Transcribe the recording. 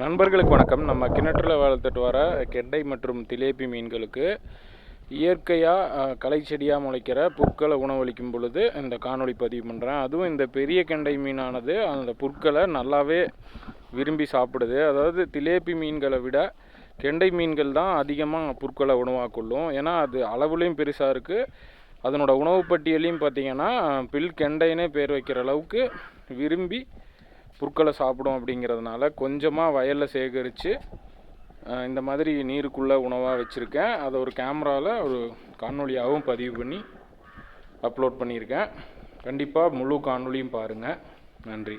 நண்பர்களுக்கு வணக்கம். நம்ம கிணற்றில் வளர்த்துட்டு வர கெண்டை மற்றும் திலேபி மீன்களுக்கு இயற்கையாக களை செடியாக முளைக்கிற புற்களை உணவளிக்கும் பொழுது இந்த காணொளி பதிவு பண்ணுறேன் அதுவும் இந்த பெரிய கெண்டை மீனானது அந்த புற்களை நல்லாவே விரும்பி சாப்பிடுது. அதாவது திலேபி மீன்களை விட கெண்டை மீன்கள் தான் அதிகமாக புற்களை உணவாக கொள்ளும் ஏன்னா அது அளவுலேயும் பெருசாக இருக்குது அதனோட உணவு பட்டியலையும் பார்த்தீங்கன்னா பில் கெண்டைனே பேர் வைக்கிற அளவுக்கு விரும்பி புற்களை சாப்பிடும் அப்படிங்கிறதுனால கொஞ்சமாக வயலில் சேகரித்து இந்த மாதிரி நீருக்குள்ளே உணவாக வச்சுருக்கேன். அதை ஒரு கேமராவில் ஒரு காணொலியாகவும் பதிவு பண்ணி அப்லோட் பண்ணியிருக்கேன். கண்டிப்பாக முழு காணொலியும் பாருங்கள் நன்றி.